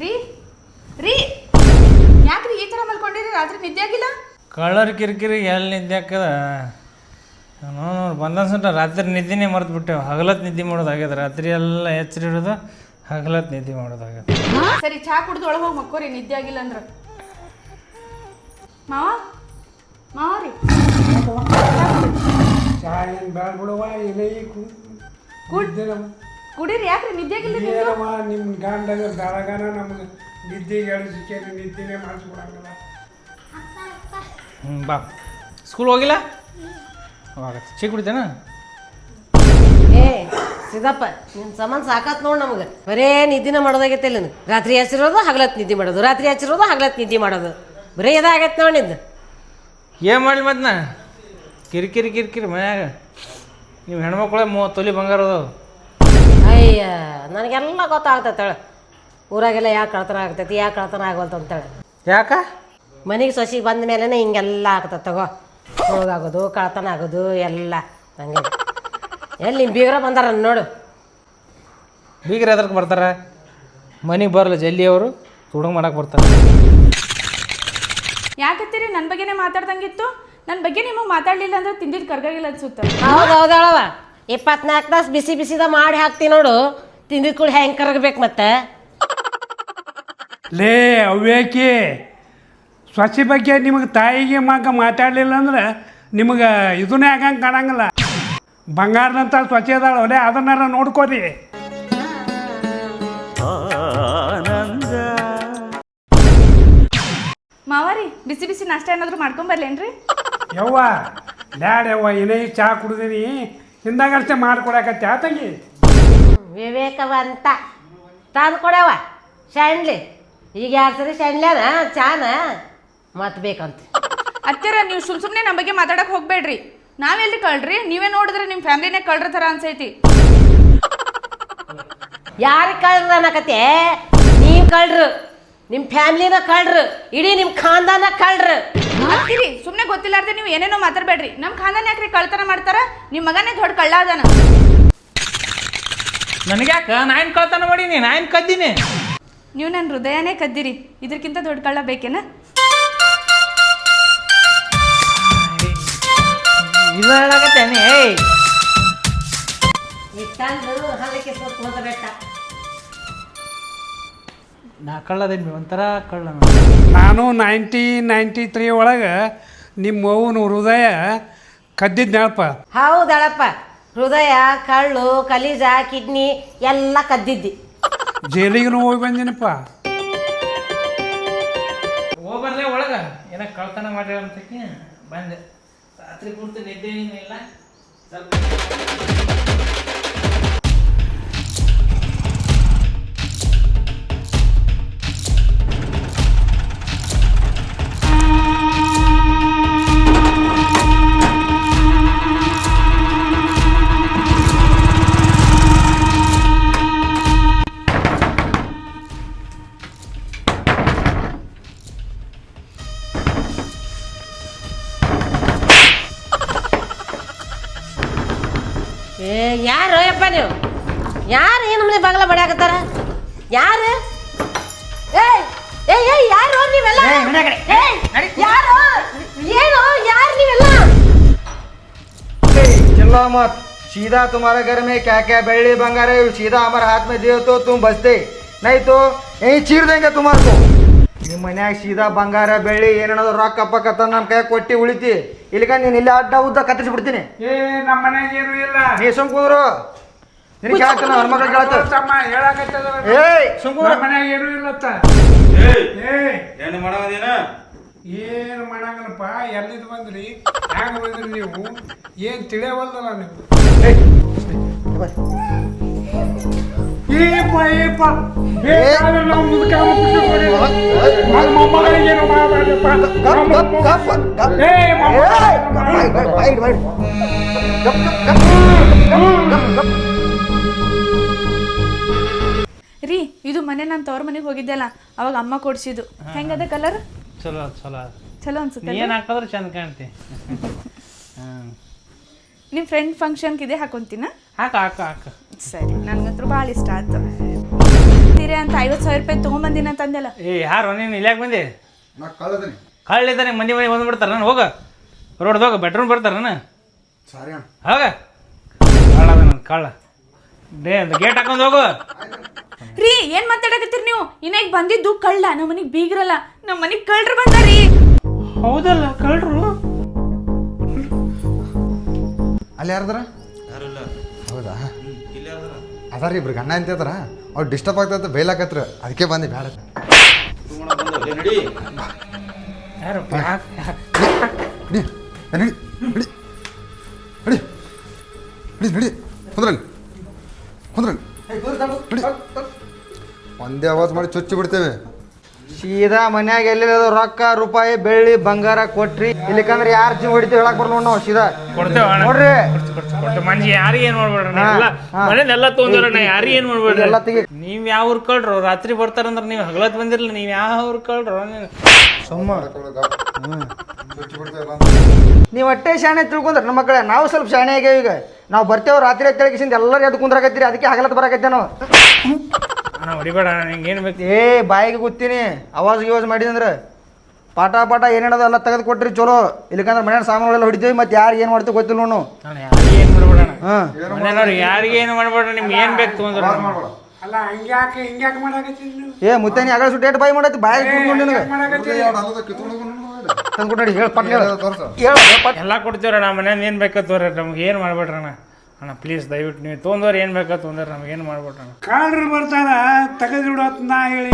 ರೀ ರೀ. ಯಾಕ್ರಿ ಈ ಥರ ಮಲ್ಕೊಂಡಿರಿ? ರಾತ್ರಿ ನಿದ್ದೆ ಆಗಿಲ್ಲ? ಕಳ್ಳರ್ ಕಿರಿಕಿರಿ ಎಲ್ಲಿ ನಿದ್ದೆ ಹಾಕದ ನೋಡಿ ರಾತ್ರಿ ನಿದ್ದೆನೇ ಮರೆತು ಬಿಟ್ಟೆವು ಹಗಲತ್ ನಿದ್ದೆ ಮಾಡೋದಾಗ್ಯದ ರಾತ್ರಿ ಎಲ್ಲ ಎಚ್ಚರಿಡೋದು ಹಗಲತ್ ನಿದ್ದೆ ಮಾಡೋದಾಗ್ಯದ ಸರಿ ಚಾ ಕುಡಿದು ಒಳಗೆ ಹೋಗಿ ಮಕ್ಕೋರಿ ನಿದ್ದೆ ಆಗಿಲ್ಲ ಅಂದ್ರೆ. ಮಾವ? ಮಾವ ರೀ? ಚಹಾ ಏನು ಬೇಡ ಬಿಡುವ ಎಲೆ ಕುಡ್ ಕುಡೀರಿ ಯಾಕ್ರಿ? ನಿದ್ದೆ ಆಗಿಲ್ಲ ನಿಮ್ದು? ಏನವ ನಿಮ್ಮ ಗಂಡಗ ಬೆಳಗನ ನಮ್ಗೆ ನಿದ್ದೆ ಗಳಿಸಿಕೆ ನಿದ್ದೆನೇ ಮಾಡಿಸ್ಕೊಡಂಗಿಲ್ಲ. ಹ್ಞೂ ಬಾ. ಸ್ಕೂಲ್ ಹೋಗಿಲ್ಲ? ಆಗತ್ತೆ ಚೀ ಕುಡಿತೇನ? ಏ ಸಿದ್ದಪ್ಪ ನಿನ್ನ ಸಮಾನ ಸಾಕಾತ್ ನೋಡಿ ನಮಗೆ. ಬರೇ ನಿದ್ದಿನ ಮಾಡೋದಾಗೈತೆ ನಿನಗೆ ರಾತ್ರಿ ಹಚ್ಚಿರೋದು ಹಗಲತ್ ನಿದ್ದೆ ಮಾಡೋದು. ರಾತ್ರಿ ಹಚ್ಚಿರೋದು ಹಗಲತ್ ನಿದ್ದೆ ಮಾಡೋದು. ಬರೀ ಇದಾಗೈತೆ ನೋಡಿ ನಿದ್ದು ಏನು ಮಾಡಲಿ ಮತ್ತೆ ನಾ? ಕಿರಿಕಿರಿ ಕಿರಿಕಿರಿ ಮನ್ಯಾಗ. ನೀವು ಹೆಣ್ಮಕ್ಳೆ ಮೂವತ್ತು ತೊಲಿ ಬಂಗಾರ ಅದಾವು. ಅಯ್ಯ ನನಗೆಲ್ಲ ಗೊತ್ತಾಗ್ತೈತೆ ಹೇಳು. ಊರಾಗೆಲ್ಲ ಯಾಕೆ ಕಳ್ತನ ಆಗ್ತೈತಿ ಯಾಕೆ ಕಳ್ತನ ಆಗವಲ್ತು ಅಂತೇಳಿ. ಯಾಕ? ಮನೆಗೆ ಸೊಸಿ ಬಂದ ಮೇಲೇ ಹಿಂಗೆಲ್ಲ ಆಗ್ತದೆ ತಗೋ. ಹೋಗಾಗೋದು ಕಳ್ತನ ಆಗೋದು ಎಲ್ಲ. ಹಂಗೆ. ಎಲ್ಲಿ ನಿಮ್ಮ ಬೀಗ್ರ ಬಂದಾರ ನೋಡು. ಬೀಗರ ಎದ್ರಕ್ಕೆ ಬರ್ತಾರೆ? ಮನೆಗೆ ಬರಲ್ಲ ಜಲ್ಲಿ ಅವರು ಹುಡುಗ ಮಾಡಕ್ಕೆ ಬರ್ತಾರೆ. ಯಾಕತ್ತೀರಿ? ನನ್ನ ಬಗ್ಗೆನೇ ಮಾತಾಡ್ದಂಗಿತ್ತು. ನನ್ನ ಬಗ್ಗೆ ನಿಮಗೆ ಮಾತಾಡಲಿಲ್ಲ ಅಂದ್ರೆ ತಿಂದಿದ್ದು ಕರ್ಗಾಗಿಲ್ಲ ಅನ್ಸುತ್ತೆ. ಹೌದು ಹೌದಳವ ಇಪ್ಪತ್ನಾಲ್ಕು ತಾಸು ಬಿಸಿ ಬಿಸಿದ ಮಾಡಿ ಹಾಕ್ತೀನಿ ನೋಡು. ತಿಂದಿದ್ ಕೂಡ ಹೆಂಗೆ ಕರಗಬೇಕು ಮತ್ತೆ? ಲೇ ಅವೇಕಿ ಸ್ವಚ್ಛ ಬಗ್ಗೆ ನಿಮಗೆ ತಾಯಿಗೆ ಮಗ ಮಾತಾಡಲಿಲ್ಲ ಅಂದ್ರೆ ನಿಮಗೆ ಇದನ್ನೇ ಆಗಂಗೆ ಕಾಣಂಗಿಲ್ಲ. ಬಂಗಾರದಂತ ಸ್ವಚ್ಛ ಇದಾಳ ಅದೇ ಅದನ್ನಾರ ನೋಡ್ಕೋರಿ. ಮಾವಾರಿ ಬಿಸಿ ಬಿಸಿ ನಾಷ್ಟ ಏನಾದರೂ ಮಾಡ್ಕೊಂಬರ್ಲೇನ್ರಿ ಯವ್ವ ಡ್ಯಾಡ್ ಯವ್ವ ಏನೇ ಚಾ ಕುಡ್ದೀನಿ. ಹಿಂದಾಗ ಮಾಡ್ಕೊಡಕತ್ತೆ ಮಾಡ್ಕೊಡಕತ್ತೆ ತಂಗಿ? ವಿವೇಕವಂತ. ತಂದು ಕೊಡವ ಶಣ್ಲಿ. ಈಗ ಯಾರು ಸರಿ ಶಣ್ಲ್ಯಾನ ಚಾನ? ಮತ್ತೆ ಬೇಕಂತ. ಅಚ್ಚರ ನೀವು ಸುಮ್ ಸುಮ್ಮನೆ ನಮ್ಮ ಬಗ್ಗೆ ಮಾತಾಡಕ್ ಹೋಗ್ಬೇಡ್ರಿ. ನಾವೆಲ್ಲಿ ಕಳ್ರಿ? ನೀವೇ ನೋಡಿದ್ರೆ ನಿಮ್ಮ ಫ್ಯಾಮಿಲಿನೇ ಕಳ್ರ ಥರ ಅನ್ಸೈತಿ. ಯಾರು ಕಳ್ರ ಅನ್ನಕತ್ತೆ? ನೀವು ಕಳ್ರು. ನಿಮ್ಮ ಫ್ಯಾಮಿಲಿನ ಕಳ್ರು. ಇಡೀ ನಿಮ್ಮ ಖಾನ್ದಾನ ಕಳ್ರು. ಅತ್ತಿರಿ ಸುಮ್ಮನೆ ಗೊತ್ತಿಲ್ಲಾರ್ದೆ ನೀವು ಏನೇನೋ ಮಾತಾಡ್ಬೇಡ್ರಿ. ನಮ್ಮ ಖಾನದಾನ ಯಾಕ್ರಿ ಕಳ್ತನ ಮಾಡ್ತಾರ? ನಿಮ್ಮ ಮಗನೇ ದೊಡ್ಡ ಕಳ್ಳ ಅದಾನ ನನಗ್ಯಾಕ ನಾಯಿನ ಕಳ್ತನ ಮಾಡೀನಿ? ನಾಯಿನ ಕದ್ದೀನಿ? ನೀವು ನನ್ನ ಹೃದಯನೇ ಕದ್ದಿರಿ. ಇದಕ್ಕಿಂತ ದೊಡ್ಡ ಕಳ್ಳ ಬೇಕೇನ? ಇದು ಹೇಳಾಗತ್ತೇನೆ ಏಯ್ ಹಲ್ಲಕ್ಕೆ ಹೋದ ಬೆಟ್ಟ ನಾ ಕಳ್ಳದೇನು ಒಂಥರ ಕಳ್ಳ ನಾನು ನೈಂಟಿ ನೈಂಟಿ ತ್ರೀ ಒಳಗೆ ನಿಮ್ಮ ಅವ್ವನ ಹೃದಯ ಕದ್ದಿದ್ದು ನೆನಪ. ಹೌದಳಪ್ಪ ಹೃದಯ ಕಳ್ಳು ಕಲೀಜ ಕಿಡ್ನಿ ಎಲ್ಲ ಕದ್ದಿದ್ದಿ. ಜೈಲಿಗೂ ಹೋಗಿ ಬಂದಿನಪ್ಪ. ಹೋಗ್ಬರ್ಲೆ ಒಳಗ ಏನ ಕಳ್ತನ ಮಾಡ್ಯಾರ ಅಂತಕಿ ಬಂದೆ. ರಾತ್ರಿ ಕುಂತು ನಿದ್ದೆ ಏನಿಲ್ಲ. ಸ್ವಲ್ಪ मत सीधा तुम्हारे घर में क्या क्या बेड़ी बंगारे सीधा हमारे हाथ में दिए तो तुम बचते नहीं तो यहीं चीर देंगे तुम्हारे को ನಿಮ್ಮ ಮನ್ಯಾಗ ಸೀದಾ ಬಂಗಾರ ಬೆಳ್ಳಿ ಏನೇನದು ರೊಕ್ಕ ಪಕ್ಕ ತಂದು ನಮ್ಮ ಕೈ ಕೊಟ್ಟಿ ಉಳಿತಿ ಇಲ್ಲಿಗ ನೀನು ಇಲ್ಲಿ ಅಡ್ಡ ಉದ್ದ ಕತ್ತರಿಸಿ ಬಿಡ್ತೀನಿ ಏ ನಮ್ಮ ಮನ್ಯಾಗ ಏನು ಇಲ್ಲ ನೀ ಸುಮ್ ಕೂದ್ರು ನಿನ್ ಕೇಳ್ತಾನ ಹೆಣ್ಮಕ್ಳು ಕೇಳ್ತ ತಮ್ಮ ಹೇಳಾಕತ್ತದ ಏಯ್ ಸುಮ್ ಕೂದ್ರು ನಮ್ಮ ಮನ್ಯಾಗ ಏನೂ ಇಲ್ಲತ್ತ ಏ ಏನು ಮಾಡೋದೇನ ಏನು ಮಾಡಂಗಲ್ಲಪ್ಪ ಎಲ್ಲಿದ್ ಬಂದ್ರಿ? ಹ್ಯಾಂಗ ಬಂದ್ರಿ ನೀವು? ಏನು ತಿಳಿಯವಲ್ದಲ್ಲ ನೀವು? ಮುದುಕ ಮೊಮ್ಮಗಳಿಗೆ ಏನು ಮಾಡಬೇಡಪ್ಪ. ರೀ ಇದು ಮನೆ ನಾನು ತವ್ರ ಮನೆಗೆ ಹೋಗಿದ್ದೆಲ್ಲ ಅವಾಗ ಅಮ್ಮ ಕೊಡ್ಸಿದ್ದು. ಹೆಂಗದ ಕಲರ್ ಚಲೋ ಚಲೋ. ಚಲೋ ಅನ್ಸುತ್ತೆ ಏನು ಹಾಕಿದ್ರೆ ಚಂದ ಕಾಣ್ತಿ. ಹಾಂ ನಿಮ್ಮ ಫ್ರೆಂಡ್ ಫಂಕ್ಷನ್ಗೆ ಇದೆ ಹಾಕೊಂತೀನ? ಹಾಕ ಹಾಕ ಹಾಕ. ಸರಿ ನನಗಂತೂ ಭಾಳ ಇಷ್ಟ ಆಯ್ತು. ಸೀರೆ ಅಂತ ಐವತ್ತು ಸಾವಿರ ರೂಪಾಯಿ ತೊಗೊಂಬಂದಿನ ಅಂತಂದೆಲ್ಲ ಏ ಯಾರು ನೀನು ಇಲ್ಯಾಕೆ ಬಂದೆ? ನಾ ಕಳ್ಳಿದ್ದಾನೆ ಮನೆ ಬಂದು ಬಿಡ್ತಾರೆ ನಾನು ಹೋಗ. ರೋಡ್ದು ಹೋಗ ಬೆಡ್ರೂಮ್ ನಾನು. ಸಾರಿ ಅಣ್ಣ. ಹೋಗ. ಕಳ್ಳ ನನ್ನ ಕಳ್ಳ. ಡೇ ಗೇಟ್ ಹಾಕೊಂಡು ಹೋಗು. ರೀ ಏನ್ ಮಾತಾಡಕತ್ತೀರಿ ನೀವು? ಇನ್ನ ಬಂದಿದ್ದು ಕಳ್ಳ ನಮ್ಮ ಮನಿಗೆ ಬೀಗ್ರಲ್ಲ. ನಮ್ಮ ಮನಿಗ್ ಕಳ್ಳರು ಬಂದಾರಿ ಹೌದಲ್ಲ ಕಳ್ಳರು ಅಲ್ಲಿ ಯಾರದ್ರ? ಹೌದಾ? ಅದಾರಿ. ಇಬ್ರು ಗಂಡ ಅಂತ ಇದಾರ ಅವ್ರು ಡಿಸ್ಟರ್ಬ್ ಆಗ್ತೈತೆ ಬೈಲಾಕತ್ರ ಅದಕ್ಕೆ ಬಂದೆ ಬೇಡ ಯಾರು ನಡಿ ನಡಿ ನಡಿ. ನಡಿ. ನಡಿ ನಡಿ. ಕುಂದ್ರಲ್ಲಿ. ಕುಂದ್ರಲ್ಲಿ. ನಡಿ. ಒಂದೇ ಆವಾಜ್ ಮಾಡಿ ಚುಚ್ಚಿ ಬಿಡ್ತೇವೆ. ಸೀದಾ ಮನ್ಯಾಗ ಎಲ್ಲಿ ರೊಕ್ಕ ರೂಪಾಯಿ ಬೆಳ್ಳಿ ಬಂಗಾರ ಕೊಟ್ರಿ. ಇಲ್ಲಿಕಂದ್ರೆ ಯಾರು ಜೀವ ಹೊಡಿತೀವಿ ಹೇಳಕ್ ಬರ್ಲ ನಾವು ಸೀದಾ. ನೋಡ್ರಿ. ಮಂಜಿ ಯಾರಿಗೆ ಏನು ಮಾಡ್ಬೇಡ್ರಿ. ಮನೇನೆಲ್ಲ ತೊಗೊಂಡ್ರ ಯಾರಿಗೆ ಏನು ಮಾಡ್ಬೇಡ್ರಿ? ಎಲ್ಲ ತೆಗಿ ನೀವು ಯಾವ ಊರ್ ಕಳ್ರು? ರಾತ್ರಿ ಬರ್ತಾರಂದ್ರ ನೀವು ಹಗಲತ್ ಬಂದಿರಲ್ಲ ನೀವು ಯಾವ ಊರ್ ಕಳ್ರು? ನೀವು ಸುಮ್ಮ. ನೀವು ಹೊಟ್ಟೆ ಶಾಣೆ ತಿಳ್ಕೊಂಡ್ರೆ ನಮ್ಮ ಮಕ್ಕಳೇ. ನಾವು ಸ್ವಲ್ಪ ಶಾಣೆ ಆಗ್ಯಾವ ಈಗ. ನಾವು ಬರ್ತೇವೆ ರಾತ್ರಿ ತೆಳಗಿಸಿಂದ ಎಲ್ಲರೂ ಎದ್ದು ಕುಂದ್ರಾಕತ್ತೀರಿ. ಅದಕ್ಕೆ ಹಗಲತ್ ಬರಾಕತ್ತೇ ನಾವು. ಅಣ್ಣ ಹೊಡಿಬೇಡ ನಿಂಗೆ ಏನು ಬೇಕು? ಏ ಬಾಯಿಗೆ ಗೊತ್ತೀನಿ ಅವಾಜ್ ಗಿವಾಜ್ ಮಾಡಿದಂದ್ರೆ. ಪಾಠ ಪಾಠ ಏನೇನದ ಎಲ್ಲ ತೆಗೆದು ಕೊಟ್ರಿ ಚಲೋ. ಇಲ್ಲಕಂದ್ರೆ ಮನೆ ಸಾಮಾನುಗಳೆಲ್ಲ ಹೊಡಿತೀವಿ ಮತ್ತೆ ಯಾರು ಏನು ಮಾಡ್ತೀವಿ ಗೊತ್ತಿಲ್ಲ ನೋಡು ಯಾರಿಗೆ ಏನು ಮಾಡ್ಬೇಡ ಹಾಂ. ಯಾರಿಗೆ ಏನು ಮಾಡ್ಬೇಡ್ರಿ ನಿಮ್ಗೆ ಏನು ಬೇಕು ತೊಗೊಂಡ್ರ ಅಲ್ಲ ಹಂಗ್ಯಾಕೆ ಹಿಂಗ್ಯಾಕೆ ಮಾಡಾಕತ್ತೀನಿ ನೀವು ಏ ಮುತ್ತೆ ನೀ ಅಗಳ ಸುಟ್ಟು ಬಾಯಿ ಮಾಡತ್ತಿ ಬಾಯಿಗೆ ಕುತ್ಕೊಂಡು ನಿನಗೆ. ಮಾಡಾಕತ್ತೀನಿ ಹೇಳಿ ಪಟ್ ಹೇಳು. ಹೇಳು ಪಟ್ ಎಲ್ಲ ಕೊಡ್ತೀವ್ರಣ್ಣ ಮನೆಯಿಂದ ಏನು ಬೇಕೋ ತೋರಿ ನಮ್ಗೆ ಏನು ಮಾಡ್ಬೇಡ್ರಣ್ಣ? ಅಣ್ಣ ಪ್ಲೀಸ್ ದಯವಿಟ್ಟು ನೀವು ತೊಂದರೆ ಏನು ಬೇಕಾ ತೊಂದರೆ ನಮ್ಗೆ ಏನು ಮಾಡ್ಬೇಡ್ರಣ್ಣ ಕಾಳ್ರು ಬರ್ತಾರ ಅಂತ ನಾ ಹೇಳಿ.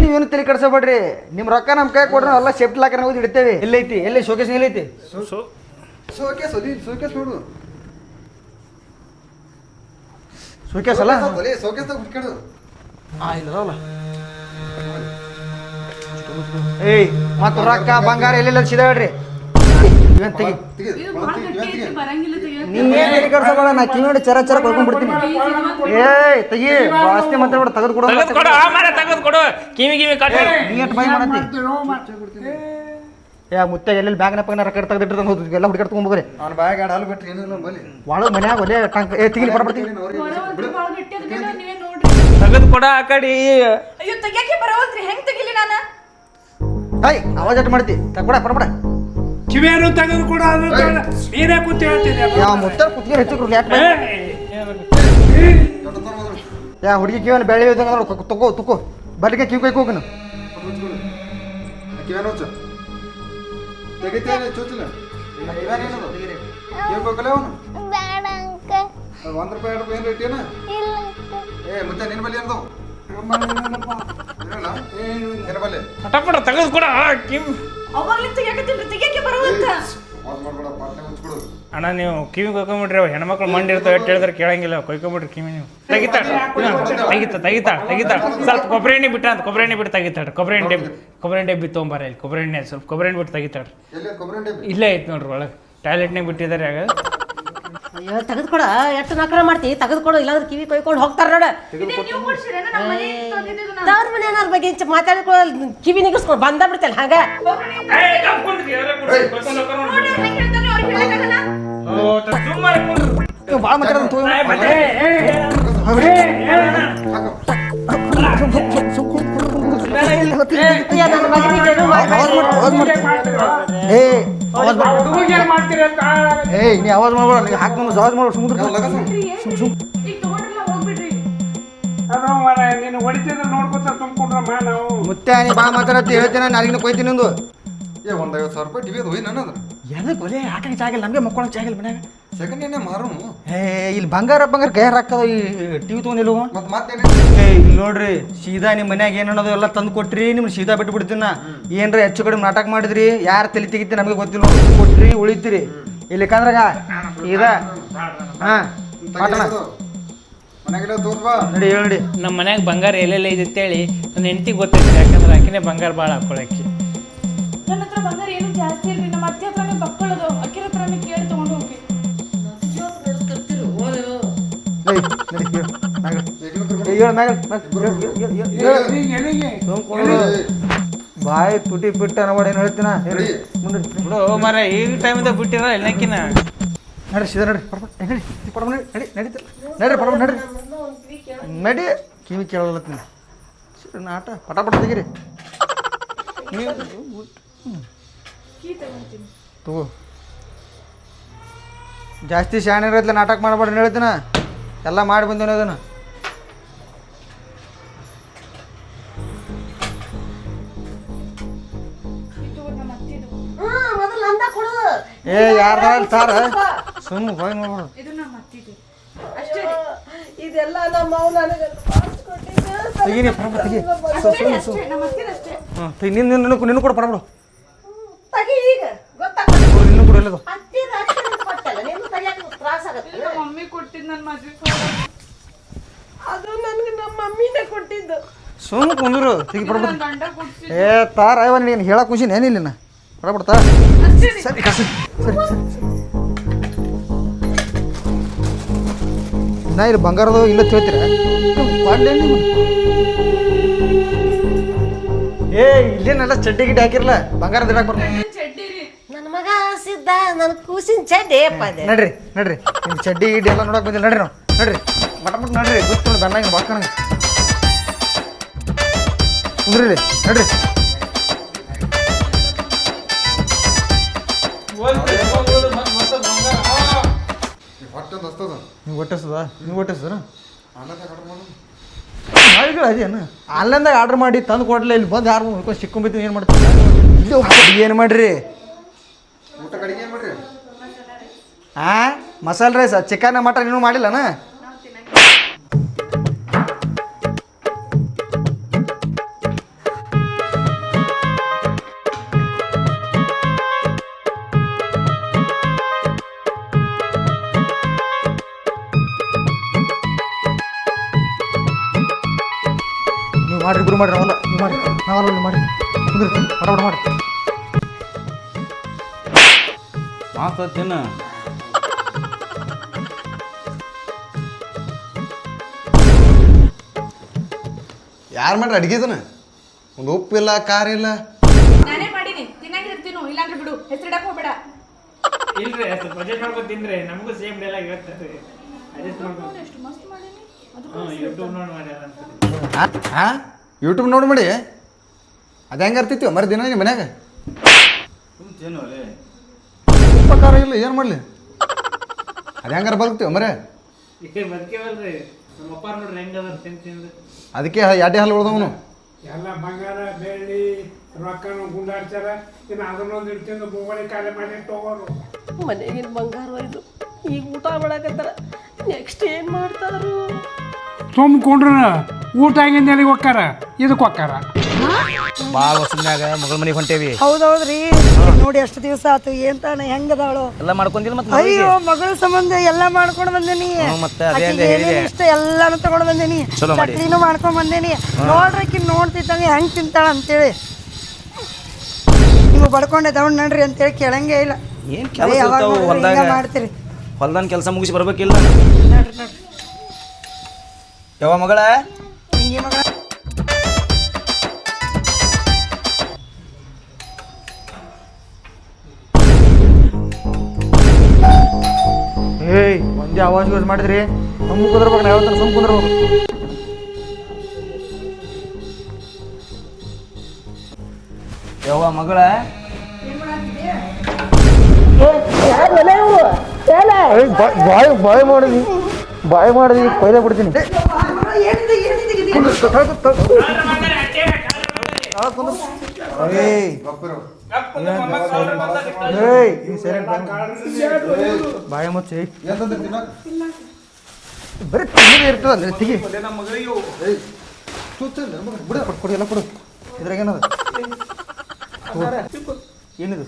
ನೀವೇನು ತಲೆ ಕಡಿಸಬೇಡ್ರಿ ನಿಮ್ಮ ರೊಕ್ಕ ನಮ್ಮ ಕೈ ಕೊಡ್ರಿ ಎಲ್ಲ ಶೆಫ್ಟ್ ಲಾಕರ್ ಹೋಗಿ ಇಡ್ತೇವೆ. ಎಲ್ಲೈತಿ? ಎಲ್ಲಿ? ಶೋಕೇಸ್ ಎಲ್ಲೈತಿ ಸೊ ಶೋಕೇಸ್ ಅದಿ ಶೋಕೇಸ್ ನೋಡು. ಶೋಕೇಸ್ ಅಲ್ಲ? ಆ ಇಲ್ಲ ಏಯ್ ಮತ್ತು ರೊಕ್ಕ ಬಂಗಾರ ಎಲ್ಲೆಲ್ಲ ಸಿದಾಡ್ರಿ ಬರಂಗಿಲ್ಲ ತೆಗಿ ನೀವೇನ್ ನಾ ಕಿವಿ ನೋಡಿ ಚರ ಚರ ಕೊಡ್ಕೊಂಡ್ ಬಿಡ್ತೀನಿ. ಏಯ್ ತೆಗಿ. ಜಾಸ್ತಿ ಮಾತಾಡ್ಬೇಡ ತೆಗೆದು ಕೊಡು ತೆಗೆದು ಕೊಡು ಆ ಮನೆ ತೆಗೆದು ಕೊಡು. ಕಿವಿ ಕಿವಿ ಕಟ್. ನೀ ಎಷ್ಟು ಬಾಯಿ ಮಾಡತ್ತಿ? ಏ ಮುತ್ತೆ ಎಲ್ಲೆಲ್ಲಿ ಬ್ಯಾಗ್ನ ಪಗ್ನ ರೊಕ್ಕ ತೆಗೆದಿಟ್ಟಿರ್ತಾನೆ ಹೋದ್ ಎಲ್ಲ ಹುಡುಗಾಡ್ ತೊಗೊಂಬೋಗ್ರಿ ಅವ್ನ ಬಾಯಾಗ ಹಾಲು ಬಿಟ್ರಿ ಏನಿಲ್ಲ ಬಲಿ ಒಳಗೆ ಮನ್ಯಾಗ ಒಲೆ ಟಂಕ್ ಏ ತೆಗಿಲಿ ಬರಬರ್ತೀನಿ ತೆಗೆದು ಕೊಡ ಆ ಕಡೆ. ಅಯ್ಯೋ ತೆಗಿಯಕ್ಕೆ ಬರವಲ್ತ್ರಿ ಹೆಂಗ್ ತೆಗಿಲಿ ನಾನು? ಹಾಯ್ ಅವಾಜ್ ಅಟ್ ಮಾಡ್ತಿ. ತಗೊಡ ಬರಬೇಡ ಕಿವಿಯನ್ನು ತೆಗೆದು ಕೂಡ ಅದು ನೀನೇ ಕೂತಿ ಹೇಳ್ತೀನಿ. ಯಾವ ಮುತ್ತೆ ಕುತ್ತಿಗೆ ಹೆಚ್ಚು ಯಾ ಹುಡುಗಿ ಕಿವನ್ ಬೆಳೆ ಅಂದ್ರೆ ತಗೋ ತುಕೋ ಬರ್ಲಿಕ್ಕೆ ಕಿವಿ ಕೈ ಹೋಗನು ಕಿವೇನು ಹುಚ್ಚ ತೆಗಿತೇನೆ ಚೂಚಿಲ್ಲ ಇವೇನೇನದು ಕೇಳ್ಬೇಕಲ್ಲ ಅವನು ಬೇಡ ಅಂಕಲ್ ಒಂದ್ ರೂಪಾಯಿ ಎರಡು ರೂಪಾಯಿ ಏನು ಇಟ್ಟಿಯನ ಇಲ್ಲ ಏ ಮತ್ತೆ ನಿನ್ನ ಏನದವು ಏನಲ್ಲ ನಿನ್ನ ಬಲ್ಲಿ ಪಟಪಟ ತೆಗೆದು ಕೂಡ ಆ ಕಿವಿ ಅವಾಗ್ಲಿಂದ ತೆಗಿಯಕ್ಕೆ ಅಣ್ಣ ನೀವು ಕಿವಿ ಕೊಯ್ಕೊಂಬಿಟ್ರಿ ಅವು ಹೆಣ್ಮಕ್ಳು ಮಂಡಿ ಇರ್ತಾವೆ ಎಷ್ಟು ಹೇಳಿದ್ರೆ ಕೇಳಂಗಿಲ್ಲ ಕೊಯ್ಕೊಂಬಿಟ್ರಿ ಕಿವಿ ನೀವು. ತೆಗಿತಾಳ. ತೆಗಿತಾ ತೆಗಿತಾ ತೆಗಿತಾಳ ಸ್ವಲ್ಪ ಕೊಬ್ಬರಿ ಎಣ್ಣೆ ಬಿಟ್ಟ ಅಂತ ಕೊಬ್ಬರಿ ಎಣ್ಣೆ ಬಿಟ್ಟು ತೆಗಿತಾಳ್ರಿ ಕೊಬ್ಬರಿ ಎಣ್ಣೆ ಡಬ್ಬಿ ಕೊಬ್ಬರಿ ಎಣ್ಣೆ ಡಬ್ಬಿ ತೊಗೊಂಬಾರ ಇಲ್ಲಿ ಕೊಬ್ಬರಿ ಎಣ್ಣೆ ಸ್ವಲ್ಪ ಕೊಬ್ಬರಿ ಎಣ್ಣೆ ಬಿಟ್ಟು ಎಣ್ಣೆ ಇಲ್ಲೇ ಐತೆ ನೋಡ್ರಿ ಒಳಗೆ. ಟಾಯ್ಲೆಟ್ನಾಗ ಬಿಟ್ಟಿದ್ದಾರೆ ಆಗ. ಅಯ್ಯೋ ತೆಗೆದುಕೊಡ ಎಷ್ಟು ನಕರ ಮಾಡ್ತಿ ತೆಗೆದುಕೊಡು ಇಲ್ಲಾಂದ್ರೆ ಕಿವಿ ಕೊಯ್ಕೊಂಡು ಹೋಗ್ತಾರೆ ನೋಡ ತವ್ರ ಮನೆ ಏನಾರ ಬಗ್ಗೆ ಇಂಚ ಮಾತಾಡಿಕೊಳ್ಳ ಕಿವಿ ನಿಗಿಸ್ಕೊಂಡು ಬಂದ ಬಿಡ್ತಲ್ಲ ಹಂಗ ಭಾಳ ಮಾತಾಡೋದು ಮಾಡ್ಬೇಡ. ಏ ಏಯ್ ನೀ ಅವಾಜ್ ಮಾಡ್ಬೇಡ ನೀ ಹಾಕಿ ಮುಂದೆ ಅವಾಜ್ ಮಾಡು ಸುಮ್ಮನೆ ಅದು ಮರ ನೀನು ಹೊಡಿತಿದ್ರೆ ನೀ ಬಾ ಮಾತಾಡತ್ತಿ ಹೇಳ್ತೀನಿ ಕೊಯ್ತೀನಿ ಒಂದು ಏ ಒಂದು ಐವತ್ತು ಸಾವಿರ ರೂಪಾಯಿ ಟಿವಿ ಅದು ಹೋಯ್ ನನ್ನದು ಎದಕ್ಕೆ ಒಲೆ ಆಟಕ್ಕೆ ನಮಗೆ ಮಕ್ಕೊಳಕ್ಕೆ ಜಾಗಿಲ್ಲ ಮನ್ಯಾಗ ಸೆಕೆಂಡ್ ಎಣ್ಣೆ ಮಾರೋನು ಏ ಇಲ್ಲಿ ಬಂಗಾರ ಬಂಗಾರ ಕೈ ಹಾಕದ ಈ ಟಿವಿ ತೊಗೊಂಡಿಲ್ಲ ಮತ್ತೆ ಮತ್ತೇನೆ? ಏ ಇಲ್ಲಿ ನೋಡ್ರಿ ಸೀದಾ ನಿಮ್ಮ ಮನ್ಯಾಗ ಏನು ಅನ್ನೋದು ಎಲ್ಲ ತಂದು ಕೊಟ್ರಿ ನಿಮ್ಗೆ ಸೀದಾ ಬಿಟ್ಟು ಬಿಡ್ತೀನಿ ನಾ ಏನ್ರ ಹೆಚ್ಚು ಕಡಿಮೆ ನಾಟಕ ಮಾಡಿದ್ರಿ ಯಾರು ತಲೆ ತೆಗಿತಿ ನಮಗೆ ಗೊತ್ತಿಲ್ಲ. ಕೊಟ್ರಿ ಉಳಿತೀರಿ. ಇಲ್ಲಿಕಂದ್ರಾಗ ಸೀದಾ ಹಾಂ ಪಾಟಣ ಮನೆಗೆಲ್ಲ ತೋರ್ಬಾ ನಡಿ ಹೇಳಿ ನಡಿ. ನಮ್ಮ ಮನ್ಯಾಗ ಬಂಗಾರ ಎಲ್ಲೆಲ್ಲ ಇದೆ ಅಂತೇಳಿ ನನ್ನ ಹೆಂಡತಿ ಗೊತ್ತೈತಿ ಯಾಕಂದ್ರೆ ಆಕಿನೇ ಬಂಗಾರ ಭಾಳ ಹಾಕೊಳಕ್ಕೆ. ನನ್ನ ಹತ್ರ ಬಂಗಾರ ಏನು ಜಾಸ್ತಿ ಇಲ್ರಿ ನಮ್ಮ ಅತ್ತೆ ಹತ್ರನೇ ಬಕ್ಕೊಳ್ಳೋದು ಅಕ್ಕಿರ ಹತ್ರನೇ ಕೇಳಿ ಬಾಯಿ ತುಟಿ ಬಿಟ್ಟ ನೋಡ ಏನು ಹೇಳ್ತೀನ ಹೇಳಿ ಮುಂದೆ ಬಿಡು ಮರ ಈಗ ಟೈಮ್ದಾಗ ಬಿಟ್ಟಿರ ಎಲ್ಲಕ್ಕಿನ ನಡಿ ಸೀದಾ ನಡಿ ಈ ನಡಿ ನಡಿ ನಡೀತಿ ನಡ್ರಿ ಪಡ್ಪ ನಡ್ರಿ ನಡಿ ಕಿವಿ ಕೇಳಲತ್ತೀನಿ ಸರಿ ನಾಟ ಪಟ ಪಟ ತೆಗಿರಿ ತಗೋ. ಜಾಸ್ತಿ ಶಾಣೆ ಇರೋದ್ಲ ನಾಟಕ ಮಾಡಬೇಡ ಹೇಳ್ತೀನ ಎಲ್ಲ ಮಾಡಿ ಬಂದೇನೆ ಅದನ್ನು? ಹ್ಮ್ ಮೊದಲು ಅಂದ ಕೊಡು. ಏ ಯಾರ ಸಾರ ಸುಮ್ಮನೆ ಹೋಗಿ ನೋಡ್ಬಿಡು ಇದೆಲ್ಲ ನಮ್ಮ ನನಗೆ ತೆಗೀನಿ ಪರಬ ತೆಗಿ ನಿನ್ನ ನಿನ್ನ ಕೊಡು ಪರಬಿಡು ತಗಿ ಈಗ. ಗೊತ್ತಾಗ್ತದೆ ನಿನ್ನ ಕೂಡ ಇಲ್ಲದು ಹತ್ತಿರ ಹತ್ತಿರ ಕೊಟ್ಟಲ್ಲ ನಿನ್ನ ತೆಗಿಯಕ್ಕೆ ತ್ರಾಸ ಆಗತ್ತೆ ನಮ್ಮ ಮಮ್ಮಿ ಕೊಟ್ಟಿದ್ದು ನನ್ನ ಮದ್ವೆ ಅದು ನನಗೆ ನಮ್ಮ ಮಮ್ಮಿನೇ ಕೊಟ್ಟಿದ್ದು. ಕುಂದ್ರು ತೆಗಿ ಗಂಡ ಏ ತಾರ ಅಯ್ಯವ ನೀನು ಹೇಳಕ್ ಖುಷಿ ಏನಿಲ್ಲ ಬರಬಿಡ್ತಾ. ಸರಿ ಕಸ ಸರಿ ಸರಿ. ನಾ ಇಲ್ಲಿ ಬಂಗಾರದು ಇಲ್ಲ ತಿಳ್ತೀರ ಏ ಇಲ್ಲೇನೆಲ್ಲ ಚಡ್ಡಿ ಗಿಡ್ಡಿ ಹಾಕಿರಲ್ಲ ಬಂಗಾರದ ಇಡಕ್ಕೆ ಬರ್ತೀನಿ ಚಡ್ಡಿ ಸಿದ್ಧ ನನ್ನ ಕೂಸಿನ ಚಡ್ಡಿ ಅಪ್ಪ ಅದೇ. ನಡ್ರಿ ನಡ್ರಿ. ನಿಮ್ಮ ಚಡ್ಡಿ ಗಿಡ್ಡಿ ಎಲ್ಲ ನೋಡಕ್ ಬಂದಿಲ್ಲ. ನಡ್ರಿ ನಾವು. ನಡ್ರಿ. ಮಟ ಮಟ ನಡ್ರಿ. ಗೊತ್ತು ಬೆನ್ನಾಗ ಬಾಕಣಂಗೆ ಕುಂದ್ರಿ ನಡ್ರಿ. ನೀವು ಒಟ್ಟಿಸ್ತದ ಒಟ್ಟಿಸ್ತದ ಅದೇನು ಆನ್ಲೈನ್ದಾಗ ಆರ್ಡರ್ ಮಾಡಿ. ತಂದು ಕೊಡ್ಲಿ ಇಲ್ಲಿ ಬಂದು ಯಾರು ಸಿಕ್ಕೊಂಬಿತ್ತು ಏನು ಮಾಡ್ತೀವಿ ಏನು ಮಾಡ್ರಿ? ಊಟ ಮಸಾಲ ಮಾಡ್ರಿ? ಹಾಂ ಮಸಾಲೆ ರೈಸ್ ಚಿಕನ್ ಮಟನ್ ಇನ್ನೂ ಮಾಡಿಲ್ಲನ? ನೀವು ಮಾಡ್ರಿ, ಗುರು ಮಾಡ್ರಿ, ನಾವಲ್ಲ ನೀವು ಮಾಡ್ರಿ. ನಾವಲ್ಲ ನೀವು ಮಾಡ್ರಿ. ಹೊರಬಡ ಮಾತೇನು ಯಾರು ಮಾಡ್ರಿ ಅಡ್ಗೆ ಇದನ್ನ? ಒಂದು ಉಪ್ಪಿಲ್ಲ ಖಾರ ಇಲ್ಲ? ನಾನೇ ಮಾಡೀನಿ. ತಿನ್ನಂಗಿರ್ತೀನು ಇಲ್ಲಾಂದ್ರೆ ಬಿಡು. ಹೆಸರಿಡಕ್ ಹೋಗ್ಬೇಡ. ಇಲ್ರಿ ಅದು ಬಜೆಟ್ ಮಾಡ್ಕೊಂಡು ತಿಂದ್ರೆ ನಮಗೂ ಸೇಮ್ ಡೈಲಾಗ್ ಇರುತ್ತೆ ಅಡ್ಜಸ್ಟ್ ಮಾಡ್ಕೊಂಡು ಎಷ್ಟು ಮಸ್ತ್ ಮಾಡೀನಿ. ಅದು ಹ್ಞೂ ಯೂಟ್ಯೂಬ್ ನೋಡಿ ಮಾಡ್ಯಾರ ಅಂತ ಹಾಂ ಯೂಟ್ಯೂಬ್ ನೋಡಿ ಮಾಡಿ. ಅದು ಹೆಂಗೆ ಮರಿ ದಿನ ನಿಮ್ಮ ಮನ್ಯಾಗ? ಏನು ಖಾರ ಇಲ್ಲ ಏನು ಮಾಡಲಿ? ಅದು ಹೆಂಗಾರ ಬದುಕ್ತೀವಿ ಮರೇ? ಬದುಕೇವಲ್ರಿ ನಮ್ಮ ಅಪ್ಪ ನೋಡ್ರಿ ಹೆಂಗದ ತಿಂದು ತಿಂದು ಅದಕ್ಕೆ ಎಡ್ಡೆ ಹಾಲು ಉಳ್ದವನು? ಎಲ್ಲ ಬಂಗಾರ ಬೆಳ್ಳಿ ರೊಕ್ಕನ ಗುಂಡಾಡ್ತಾರ ಇನ್ನು ಅದನ್ನೊಂದು ಇಡ್ತಿಂದು ಬೋಗಳಿ ಖಾಲಿ ಮಾಡಿ ತಗೋರು ಮನೆಗಿನ ಬಂಗಾರ ಒಯ್ದು ಈಗ ಊಟ ಮಾಡಕತ್ತಾರ. ನೆಕ್ಸ್ಟ್ ಏನು ಮಾಡ್ತಾರು? ತುಂಬಿಕೊಂಡ್ರ ಕೊಂಡ್ರ ಊಟ ಆಗಿಂದ ಎಲ್ಲಿಗೆ ಹೊಕ್ಕಾರ ಇದಕ್ಕೆ ಹೊಕ್ಕಾರ ಭಾಳ ವರ್ಷನ್ಯಾಗ ಮಗಳ ಮನೆಗೆ ಹೊಂಟೇವಿ. ಹೌದೌದ್ರಿ. ನೋಡಿ ಎಷ್ಟು ದಿವಸ ಆತು ಏನ್ ತಾನ ಹೆಂಗದಾಳು? ಎಲ್ಲ ಮಾಡ್ಕೊಂಡಿಲ್ಲ ಮತ್ತೆ ಅಯ್ಯೋ ಮಗಳ ಸಂಬಂಧ ಎಲ್ಲ ಮಾಡ್ಕೊಂಡ್ ಬಂದೇನಿ. ಮತ್ತೆ ಅದೇ ಅದೇ ಅಂದೆ ಇಷ್ಟ ಎಲ್ಲಾನು ತಗೊಂಡ್ ಬಂದೇನಿ. ಚಲೋ ಮಾಡಿ. ಚಟ್ನಿನೂ ಮಾಡ್ಕೊಂಡ್ ಬಂದೇನಿ. ನೋಡ್ರಿ ಆಕಿ ನೋಡ್ತಿದ್ದಂಗ ಹೆಂಗ್ ತಿಂತಾಳ ಅಂತೇಳಿ. ನೀವು ಬಡ್ಕೊಂಡೆ ತಗೊಂಡ್ ನಡ್ರಿ ಅಂತೇಳಿ ಕೇಳಂಗೇ ಇಲ್ಲ. ಏನ್ ಕೆಲಸ ಯಾವಾಗ ಇರ್ತಾವು ನೋಡಿದ್ರು ಹೊಲ್ದಾಗ? ಹಿಂಗ ಮಾಡ್ತೀರಿ. ಹೊಲ್ದಾನ ಕೆಲಸ ಮುಗಿಸಿ ಬರ್ಬೇಕಿಲ್ಲ? ನಡ್ರಿ ನಡ್ರಿ. ಯಾವ ಮಗಳ? ಹಿಂಗೆ ಮಗಳ. ಒಂದೇ ಆವಾಜ್ ಯೂಸ್ ಮಾಡಿದ್ರಿ? ನಮ್ಮ ಕುಂದ್ರಬೇಕು ನಾವು ಯಾವತ್ತಾರ ಸುಮ್ ಕುಂದ್ರಬೇಕು. ಯವ್ವ ಮಗಳ. ಬಾಯ್ ಬಾಯ್ ಮಾಡಿದ್ವಿ ಬಾಯ್ ಮಾಡಿದ್ವಿ ಕೊಯ್ದೆ ಬಿಡ್ತೀನಿ. ಏಯ್. ಬಾಯ ಮುಚ್ಚಿ. ಬರೀ ತಿನ್ನೋದೇ ಇರ್ತದಲ್ಲ ತೆಗಿ. ಬಿಡು. ಕೊಡು ಕೊಡು ಎಲ್ಲ ಕೊಡು. ಇದ್ರಾಗ ಏನದ? ಏನಿದು?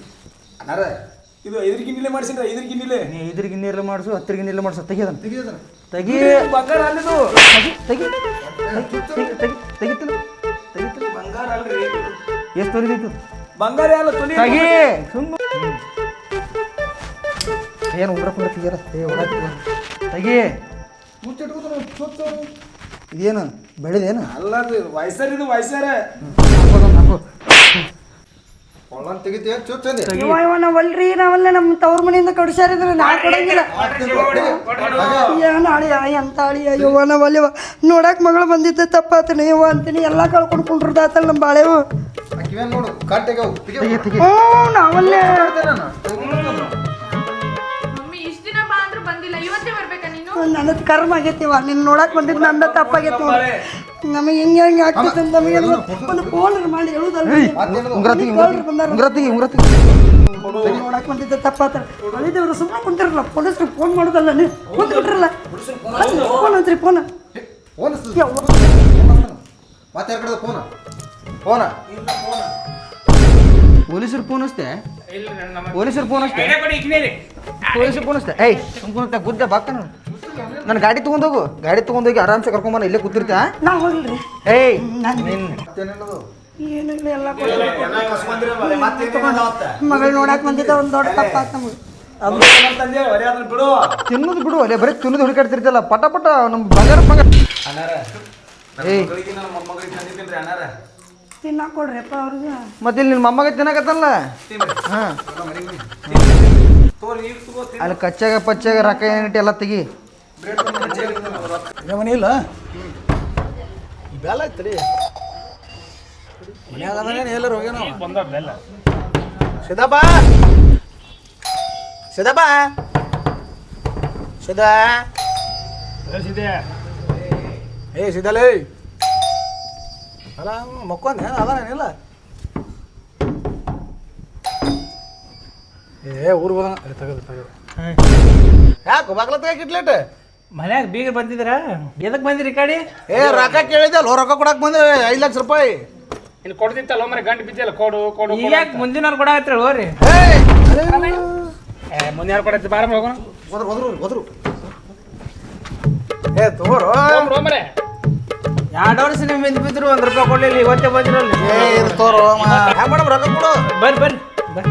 ಇದು ಐದ್ರ ಗಿನ್ನಿಲೆ ಮಾಡಿಸಿದ್ರ ಐದ್ರ ಗಿನ್ನಿಲೆ. ನೀ ಐದ್ರ ಗಿನ್ನಿರ್ಲ ಮಾಡಿಸು ಹತ್ತರ ಗಿನ್ನಿರ್ಲ ಮಾಡಿಸು ತೆಗಿ ಅದನ್ನ. ತೆಗಿಯೋದನ ತೆಗಿ. ಬಂಗಾರ ಅಲ್ಲಿದು ತೆಗಿ ತೆಗಿ. ತೆಗಿ ತೆಗಿ ತೆಗಿತಿಲ್ಲ ತೆಗಿತಿಲ್ಲ ಬಂಗಾರ ಅಲ್ರಿ. ಎಷ್ಟು ತೊಲಿದೈತು ಬಂಗಾರ ಎಲ್ಲ ತೊಲಿ ತೆಗಿ ಸುಮ್ಮ ಏನು ಉಂಗ್ರ ಪುಂಗ್ರ ತೆಗಿಯರ ಏ ಒಳಗೆ ತೆಗಿ ಮುಚ್ಚಿಟ್ಕೋತಾರ ಚುಚ್ಚ ಇದೇನು ಬೆಳೆದೇನು ಅಲ್ಲ ವಯಸ್ಸರ್ ಇದು ವಯಸ್ಸರ. ಹಾಕೋದನ್ನ ಹಾಕು ಒಳನ್ ತೆಗಿತೀಯ ಚುಚ್ಚಂದೆ ಇವ ಇವ ನಾವಲ್ರಿ ನಾವಲ್ಲೇ ನಮ್ಮ ತವ್ರ ಮನೆಯಿಂದ ಕಡಿಸ್ಯಾರಿದ್ರೆ ನಾ ಕೊಡಂಗಿಲ್ಲ. ನಾಳೆ ಎಂತ ನಾವಲ್ಲಿವ ನೋಡಕ್ ಮಗಳು ಬಂದಿದ್ದೆ ತಪ್ಪಾತನ ಇವ ಅಂತೀನಿ ಎಲ್ಲ ಕಳ್ಕೊಂಡು ಕುಂಡ್ರದಾತಲ್ಲ ನಮ್ಮ ಬಾಳೆವು ನನ್ನದ್ ನೋಡು ಕಟ್ಟೆಗೆ ಹ್ಞೂ ನಾವಲ್ಲೇ ಮಮ್ಮಿ ಇಷ್ಟ ದಿನ ಬಾ ಅಂದ್ರೂ ಬಂದಿಲ್ಲ ಇವತ್ತೇ ಬರ್ಬೇಕಾ ನೀನು? ನನ್ನದು ಕರ್ಮ ಆಗೈತಿವ ನಿನ್ನ ನೋಡಕ್ ಬಂದಿದ್ದು ನಂದ ತಪ್ಪಾಗೈತಿ ನೋಡಿ. ನಮಗೆ ಹೆಂಗೆ ಹೆಂಗೆ ಆಗ್ತೈತೆ ಅಂತ ನಮಗೆ ಒಂದು ಫೋನ್ ಮಾಡಿ ಹೇಳುದಲ್ಲ ಉಂಗ್ರ ತೆಗಿ ಕಳ್ರು ಬಂದಾರ ಉಂಗ್ರ ತೆಗಿ ಉಂಗ್ರ ತೆಗಿ ನೋಡಕ್ ಬಂದಿದ್ದೆ ತಪ್ಪಾತ ಅಳಿದೇವ್ರು ಸುಮ್ಮನೆ ಕುಂತಿರಲ್ಲ ಪೊಲೀಸ್ರು ಫೋನ್ ಮಾಡೋದಲ್ಲ ನೀವು. ಕುಂತ್ಬಿಟ್ರಲ್ಲ. ಫೋನ್ ಅಂತ್ರಿ ಫೋನ್ ಫೋನ್ ಮತ್ತೆ ಕಡೆ ಫೋನ ಫೋನ ಪೊಲೀಸರು ಫೋನ್ ಅಷ್ಟೇ ಪೊಲೀಸರು ಫೋನ್ ಅಷ್ಟೇ ಪೊಲೀಸರು ಫೋನ್ ಅಷ್ಟೇ ಏಯ್ ಸುಮ್ಕೊಂತ ಗುದ್ದ ಬಾಕ ನನ್ನ ಗಾಡಿ ತಗೊಂಡೋಗು ಗಾಡಿ ತಗೊಂಡೋಗಿ ಆರಾಮ್ಸೆ ಕರ್ಕೊಂಬನ ಇಲ್ಲೇ ಕೂತಿರ್ತೀಯ ನಾ ಹೋಗಿಲ್ರಿ. ಏಯ್ ನಾನು ಏನಿಲ್ಲ ಎಲ್ಲ ಮಗಳು ನೋಡಕ್ ಬಂದಿದ್ದ ಒಂದು ದೊಡ್ಡ ತಪ್ಪಾತ ನಮಗೆ. ತಿನ್ನೋದು ಬಿಡು ಅಲ್ಲೇ ಬರೀ ತಿನ್ನೋದು ಹುಡುಕಾಡ್ತಿರ್ತಲ್ಲ ಪಟ ಪಟ ನಮ್ಮ ಬಂಗಾರ ಬಂಗಾರ. ಏಯ್. ತಿನ್ನಾಕ್ ಕೊಡ್ರಿಪ್ಪ ಅವ್ರಿಗೆ. ಮತ್ತೆ ಇಲ್ಲಿ ನಿನ್ನ ಮೊಮ್ಮಗ ತಿನ್ನಕತ್ತಲ್ಲ? ಹಾಂ. ಅಲ್ಲಿ ಕಚ್ಚಾಗ ಪಚ್ಚಾಗ ರೊಕ್ಕ ಏನಿಟ್ಟು ಎಲ್ಲ ತೆಗಿ. ಮನೆ ಇಲ್ಲ? ಬೆಲ್ಲ ಐತ್ರಿ. ಮನ್ಯಾಗ ಎಲ್ಲರೂ ಹೋಗ್ಯಾನ ಸಿದ್ದಪ್ಪ! ಸಿದ್ದಪ್ಪ! ಸಿದ್ದ! ಏ ಸಿದ್ದಲೇ ಅಲ್ಲ ಮಕ್ಕೊಂದ ಅದಾನೇನಿಲ್ಲ ಏ ಊರು ಹೋದ ತೆಗದು ತೆಗದು ಯಾಕೆ ಬಾಗ್ಲ ತೆಗಕ್ಕೆ ಇಟ್ಲೇಟ್ ಮನ್ಯಾಗ ಬೀಗ ಬಂದಿದ್ರ ಎದಕ್ ಬಂದಿರಿ ಕಡಿ ಏ ರೊಕ್ಕ ಕೇಳಿದಲ್ಲ ರೊಕ್ಕ ಕೊಡಕ್ ಬಂದೆ ಐದು ಲಕ್ಷ ರೂಪಾಯಿ ಇಲ್ಲಿ ಕೊಡ್ತಿತ್ತಲ್ಲ ಮರೆ ಗಂಟು ಬಿದ್ದಿಲ್ಲ ಕೊಡು ಕೊಡು ಈಗ ಯಾಕೆ ಮುಂದಿನ ಕೊಡಾಕತ್ರಿ ಹೋರಿ ಏಯ್ ಮುಂದಿನ ಕೊಡತ್ತಿ ಬಾರ ಹೋಗೋಣ ಹೋದ್ರು ಹೋದ್ರು ಹೋದ್ರು ಏ ತಗೋರು ಮರೆ ಎರಡು ವರ್ಷ ನೀವು ಬಿದ್ದು ಬಿದ್ರು ಒಂದ್ ರೂಪಾಯಿ ಕೊಡ್ಲಿಲ್ಲ ಇವತ್ತೇ ಬಂದಿರಲ್ಲ ಏ ಇದು ತೋರು ಹ್ಯಾಂಗ ಮೇಡಮ್ ರೊಕ್ಕ ಕೊಡು ಬರ್ರಿ ಬರ್ರಿ ಬರ್ರಿ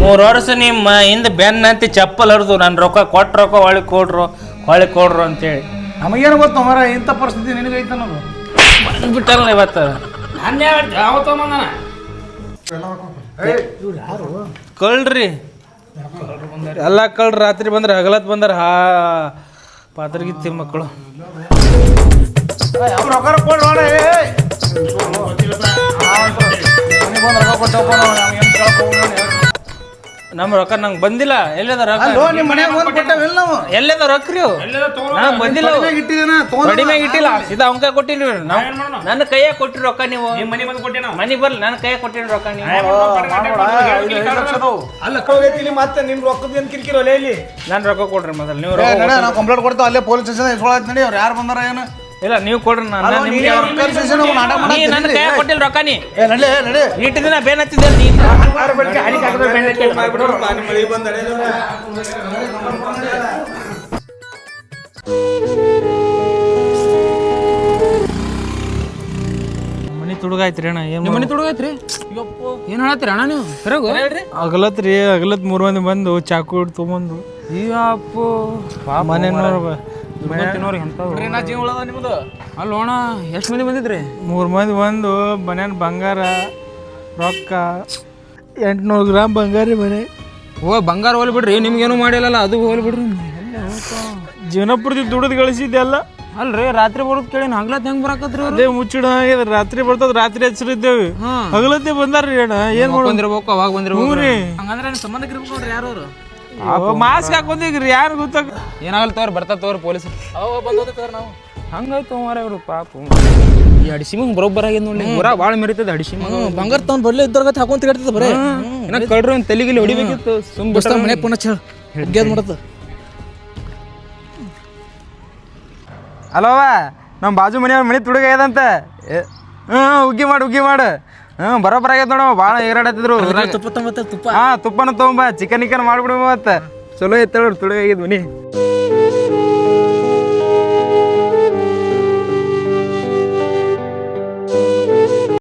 ಮೂರು ವರ್ಷ ನಿಮ್ಮ ಹಿಂದೆ ಬೆನ್ನಂತಿ ಚಪ್ಪಲ್ ಹರಿದು ನಾನು ರೊಕ್ಕ ಕೊಟ್ಟು ರೊಕ್ಕ ಹೊಳಿ ಕೊಡ್ರು ಹೊಳಿ ಕೊಡ್ರು ಅಂತೇಳಿ. ನಮಗೇನು ಗೊತ್ತು ಮರ ಇಂಥ ಪರಿಸ್ಥಿತಿ ನಿನಗೈತೆ ಅನ್ನೋದು ಬಂದ್ಬಿಟ್ಟಲ್ಲ ಇವತ್ತು. ಕಳ್ರಿ. ಎಲ್ಲ ಕಳ್ರಿ ರಾತ್ರಿ ಬಂದ್ರೆ ಹಗಲತ್ ಬಂದ್ರೆ ಹಾ ಪಾತ್ರಗಿತ್ತಿ ಮಕ್ಕಳು. ಯಾವ ರೊಕ್ಕ ಕೊಡು ನೋಡ ಮನೆಗೆ ಬಂದು ರೊಕ್ಕ ಕೊಟ್ಟಪ್ಪ ನಾವು ಏನು ಕೇಳಕ್ಕೆ ನಮ್ಮ ರೊಕ್ಕ ನಂಗೆ ಬಂದಿಲ್ಲ. ಎಲ್ಲದ ರೊಕ್ಕ? ನಿಮ್ಮ ಮನ್ಯಾಗ ಬಂದು ಕೊಟ್ಟವಿಲ್ಲ ನಾವು? ಎಲ್ಲದ ರೊಕ್ಕ ರೀ ನಂಗೆ ಬಂದಿಲ್ಲ ಕಡಿಮೆ ಇಟ್ಟಿಲ್ಲ. ಸೀದಾ ಅವಂಕ ಕೊಟ್ಟಿನಿ ನನ್ನ ಕೈಯಾಗ ಕೊಟ್ಟಿರಿ ರೊಕ್ಕ ನೀವು. ಮನೆ ಬಂದು ಕೊಟ್ಟಿನ? ಮನೆ ಬರ್ಲಿ. ನನ್ನ ಕೈಯಾಗ ಕೊಟ್ಟಿನಿ ರೊಕ್ಕ ನೀವು. ಅಲ್ಲ ಮತ್ತೆ ನಿಮ್ಮ ರೊಕ್ಕದ ಏನ್ ಕಿರಿಕಿರಿ ಒಲೆ ಇಲ್ಲಿ? ನಾನು ರೊಕ್ಕ ಕೊಡ್ರಿ ಮೊದಲು. ನೀವು ನಾವು ಕಂಪ್ಲೇಂಟ್ ಕೊಡ್ತಾವ. ಅಲ್ಲೇ ಪೊಲೀಸ್ ಸ್ಟೇಷನ್ ಇಸ್ಕೊಳತ್ ನಡಿ ಅವ್ರು ಯಾರು ಬಂದಾರ ಏನು? ಇಲ್ಲ ನೀವು ಕೊಡ್ರಿ ನಾನು ಅಲ್ಲೋ, ನಿಮ್ಗೆ ನೀನೇ ಅವ್ರ ಕರ್ಸಿ ಸ್ಟೇಷನ್ ಹೋಗಿ ನಾಟಕ ನೀ ನನ್ನ ಮಾಡತ್ತೀನಿ. ಕೈಯಾಗ ಕೊಟ್ಟಿಲ್ಲ ರೊಕ್ಕ ನೀ. ಏ ನಡಿ ನಡಿ ಇಟ್ಟು ದಿನ ಬೇನ್ ಹತ್ತಿದ್ದೆ ನೀ. ಮಳಿ ಬಂದ ಮನಿ ತುಡುಗಾಯ್ತ್ರಿ ಅಣ್ಣ ಏನು ಮನೆ ತುಡುಗಾಯ್ತ್ರಿ? ಏನ್ ಹೇಳತ್ತೀರಿ ಅಣ್ಣ ನೀವು? ಸರಿಯಾಗು ಅಗಲತ್ ಮೂರ್ ಅಗಲತ್ ಮೂರು ಮಂದಿ ಬಂದು ಚಾಕು ಹಿಡ್ದು ತೊಗೊಂಡು ಅಪ್ಪು ಮನೆ ಜೀವ ಉಳದ ನಿಮ್ದು? ಅಲ್ಲ ಅಣ್ಣ ಎಷ್ಟು ಮಂದಿ ಬಂದಿದ್ರಿ? ಮೂರು ಮಂದಿ ಬಂದು ಮನೇನ ಬಂಗಾರ ರೊಕ್ಕ ಎಂಟ್ನೂರು ಗ್ರಾಮ್ ಬಂಗಾರ ರೀ ಮನೆ. ಓ ಬಂಗಾರ ಹೋಲಿ ಬಿಡ್ರಿ ನಿಮ್ಗೇನು ಮಾಡಿಲ್ಲಲ್ಲ ಅದು ಹೋಲಿ ಬಿಡ್ರಿ. ಜೀವನಪುರದಿ ದುಡಿದು ಗಳಿಸಿದ್ದೆಲ್ಲ ಅಲ್ರಿ ರಾತ್ರಿ ಬರೋದ್ ಕೇಳಿ ಹಗ್ಲತ್ ಹೆಂಗ್ ಬರಾಕತ್ರಿ ಅದೇ ಮುಚ್ಚಿಡ ಆಗ್ಯದ ರಾತ್ರಿ ಬರ್ತದ ರಾತ್ರಿ ಹಚ್ಚರಿದ್ದೇವಿ ಹಗಲತ್ತೆ ಬಂದಾರ್ರಿ ಅಣ್ಣ ಏನ್ ಮಾಡೋದು ಬಂದಿರ್ಬೇಕು ಅವಾಗ ಬಂದಿರ್ಬೇಕು ಹ್ಞೂ ರೀ. ಹಂಗಂದ್ರೆ ಸಂಬಂಧಕ್ಕೆ ಇರ್ಬೇಕು ನೋಡ್ರಿ ಯಾರು ಅವ್ರು? ಮಾಸ್ಕ್ ಹಾಕೊಂದಿಗ್ರಿ ಯಾರು ಗೊತ್ತಾಗ ಏನಾಗಲ್ಲ ತೋರ್ ಬರ್ತ ತೋರ್ ಪೊಲೀಸ್. ಅವ ಬಂದೋದ ತೋರ್ ನಾವು. ಹಂಗಾಯ್ತು ಮಾರ ಇವ್ರು ಪಾಪ ಈ ಅಡಿಸಿಮಂಗ್ ಬರೋಬ್ಬರ ಆಗ್ಯದ ನೋಡಿ ಊರ ಭಾಳ ಮೆರಿತದ ಅಡಿಸಿಮಂಗ್ ಬಂಗಾರ ತಗೊಂಡ್ ಬಡ್ಲೆ ಇದ್ರಾಗ ಹಾಕೊಂತ ಕೇಳ್ತದ ಬರೇ. ಏನ ಕಳ್ರು ಒಂದು ತಲೆಗಿಲಿ ಹೊಡಿಬೇಕಿತ್ತು. ಸುಮ್ ಬಸ್ ಮನೆ ಪುನಃ ಚಳ ಹುಗ್ಗ್ಯಾದ ಮಾಡತ್ತ. ಅಲ್ಲವ ನಮ್ಮ ಬಾಜು ಮನೆಯವ್ರ ಮನೆ ತುಡುಗಾಗ್ಯದಂತ ಹ್ಞೂ ಉಗ್ಗಿ ಮಾಡು ಉಗ್ಗಿ ಮಾಡು. ಹ್ಞೂ ಬರೋಬ್ಬರ ಆಗ್ಯದ ನೋಡವ ಭಾಳ ಏರಾಡತ್ತಿದ್ರು ತುಪ್ಪ ತುಂಬ ತುಪ್ಪ. ಹಾ ತುಪ್ಪನ ತೊಗೊಂಬ ಚಿಕನ್ ಇಕನ್ ಮಾಡ್ಬಿಡು ಮತ್ತೆ. ಚಲೋ ಐತೆ ತುಡುಗಾಗಿದ್ ಮನಿ.